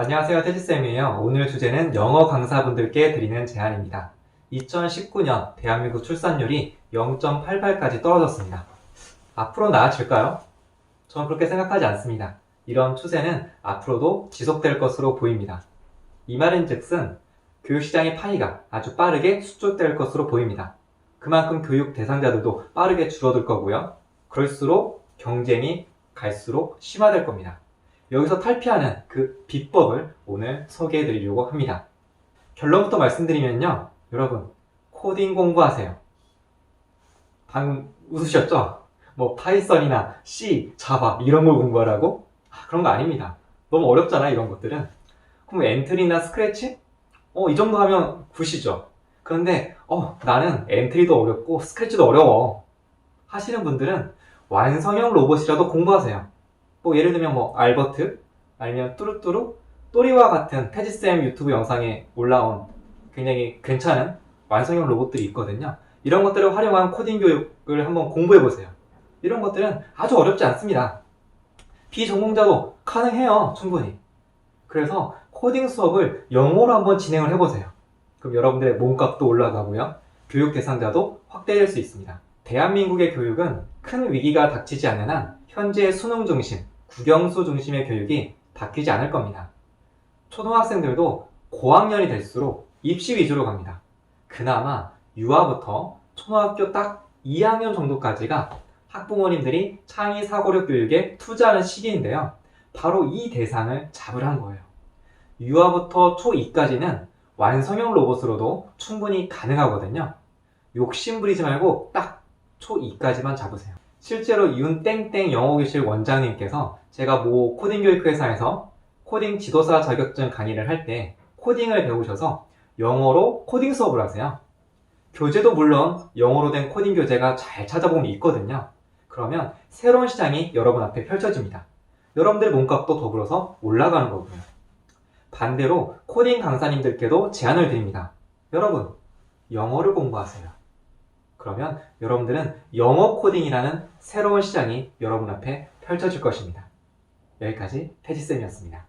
안녕하세요. 태지쌤이에요. 오늘 주제는 영어 강사분들께 드리는 제안입니다. 2019년 대한민국 출산율이 0.88까지 떨어졌습니다. 앞으로 나아질까요? 저는 그렇게 생각하지 않습니다. 이런 추세는 앞으로도 지속될 것으로 보입니다. 이 말인 즉슨 교육시장의 파이가 아주 빠르게 수축될 것으로 보입니다. 그만큼 교육 대상자들도 빠르게 줄어들 거고요. 그럴수록 경쟁이 갈수록 심화될 겁니다. 여기서 탈피하는 그 비법을 오늘 소개해 드리려고 합니다. 결론부터 말씀드리면요. 여러분, 코딩 공부하세요. 방금 웃으셨죠? 뭐 파이썬이나 C, 자바 이런 걸 공부하라고? 아, 그런 거 아닙니다. 너무 어렵잖아 이런 것들은. 그럼 엔트리나 스크래치? 어, 이 정도 하면 굿이죠. 그런데 어, 나는 엔트리도 어렵고 스크래치도 어려워. 하시는 분들은 완성형 로봇이라도 공부하세요. 뭐 예를 들면 뭐 알버트 아니면 뚜루뚜루 또리와 같은 태지쌤 유튜브 영상에 올라온 굉장히 괜찮은 완성형 로봇들이 있거든요. 이런 것들을 활용한 코딩 교육을 한번 공부해 보세요. 이런 것들은 아주 어렵지 않습니다. 비전공자도 가능해요, 충분히. 그래서 코딩 수업을 영어로 한번 진행을 해보세요. 그럼 여러분들의 몸값도 올라가고요. 교육 대상자도 확대될 수 있습니다. 대한민국의 교육은 큰 위기가 닥치지 않는 한 현재 수능 중심, 국영수 중심의 교육이 바뀌지 않을 겁니다. 초등학생들도 고학년이 될수록 입시 위주로 갑니다. 그나마 유아부터 초등학교 딱 2학년 정도까지가 학부모님들이 창의 사고력 교육에 투자하는 시기인데요. 바로 이 대상을 잡으라는 거예요. 유아부터 초2까지는 완성형 로봇으로도 충분히 가능하거든요. 욕심 부리지 말고 딱 초2까지만 잡으세요. 실제로 윤땡땡 영어교실 원장님께서 제가 모 코딩 교육 회사에서 코딩 지도사 자격증 강의를 할 때 코딩을 배우셔서 영어로 코딩 수업을 하세요. 교재도 물론 영어로 된 코딩 교재가 잘 찾아보면 있거든요. 그러면 새로운 시장이 여러분 앞에 펼쳐집니다. 여러분들의 몸값도 더불어서 올라가는 거고요. 반대로 코딩 강사님들께도 제안을 드립니다. 여러분, 영어를 공부하세요. 그러면 여러분들은 영어 코딩이라는 새로운 시장이 여러분 앞에 펼쳐질 것입니다. 여기까지 태지쌤이었습니다.